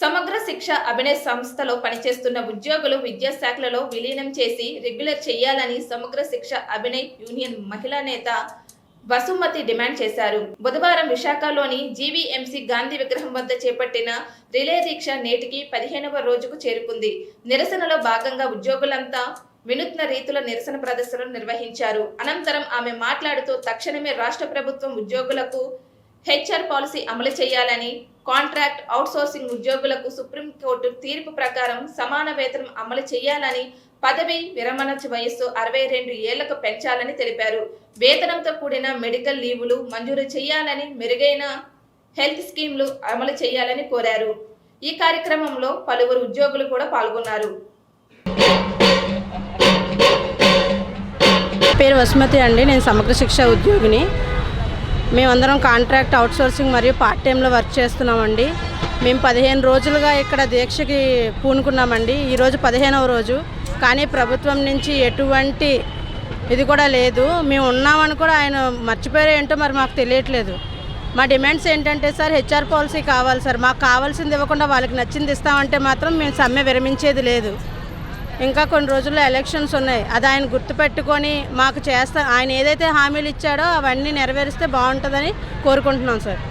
సమగ్ర శిక్ష అభినయ సంస్థలో పనిచేస్తున్న ఉద్యోగులు విద్యాశాఖలలో విలీనం చేసి రెగ్యులర్ చేయాలని సమగ్ర శిక్ష అభినయ్ యూనియన్ మహిళా నేత వసుమతి డిమాండ్ చేశారు. బుధవారం విశాఖలోని జీవీఎంసీ గాంధీ విగ్రహం వద్ద చేపట్టిన రిలే దీక్ష నేటికి పదిహేనవ రోజుకు చేరుకుంది. నిరసనలో భాగంగా ఉద్యోగులంతా వినూత్న రీతుల నిరసన ప్రదర్శనలు నిర్వహించారు. అనంతరం ఆమె మాట్లాడుతూ తక్షణమే రాష్ట్ర ప్రభుత్వం ఉద్యోగులకు హెచ్ఆర్ పాలసీ అమలు చేయాలని కాంట్రాక్ట్ అవుట్సోర్సింగ్ ఉద్యోగులకు సుప్రీంకోర్టు తీర్పు ప్రకారం సమాన వేతనం అమలు చేయాలని పదవి విరమణ వయస్సు అరవై రెండు ఏళ్ళకు పెంచాలని తెలిపారు. వేతనంతో కూడిన మెడికల్ లీవులు మంజూరు చేయాలని మెరుగైన హెల్త్ స్కీమ్లు అమలు చేయాలని కోరారు. ఈ కార్యక్రమంలో పలువురు ఉద్యోగులు కూడా పాల్గొన్నారు. పేరు వసుమతి అండి. నేను సమగ్ర శిక్ష ఉద్యోగిని. మేమందరం కాంట్రాక్ట్ అవుట్సోర్సింగ్ మరియు పార్ట్ టైంలో వర్క్ చేస్తున్నామండి. మేము పదిహేను రోజులుగా ఇక్కడ దీక్షకి పూనుకున్నామండి. ఈరోజు పదిహేనవ రోజు. కానీ ప్రభుత్వం నుంచి ఎటువంటి ఇది కూడా లేదు. మేము ఉన్నామని కూడా ఆయన మర్చిపోయారు ఏంటో మరి మాకు తెలియట్లేదు. మా డిమాండ్స్ ఏంటంటే సార్ హెచ్ఆర్ పాలసీ కావాలి సార్. మాకు కావాల్సింది ఇవ్వకుండా వాళ్ళకి నచ్చింది ఇస్తామంటే మాత్రం మేము సమ్మె విరమించేది లేదు. ఇంకా కొన్ని రోజుల్లో ఎలక్షన్స్ ఉన్నాయి. అది ఆయన గుర్తుపెట్టుకొని మాకు చేస్తా ఆయన ఏదైతే హామీలు ఇచ్చాడో అవన్నీ నెరవేరిస్తే బాగుంటుందని కోరుకుంటున్నాం సార్.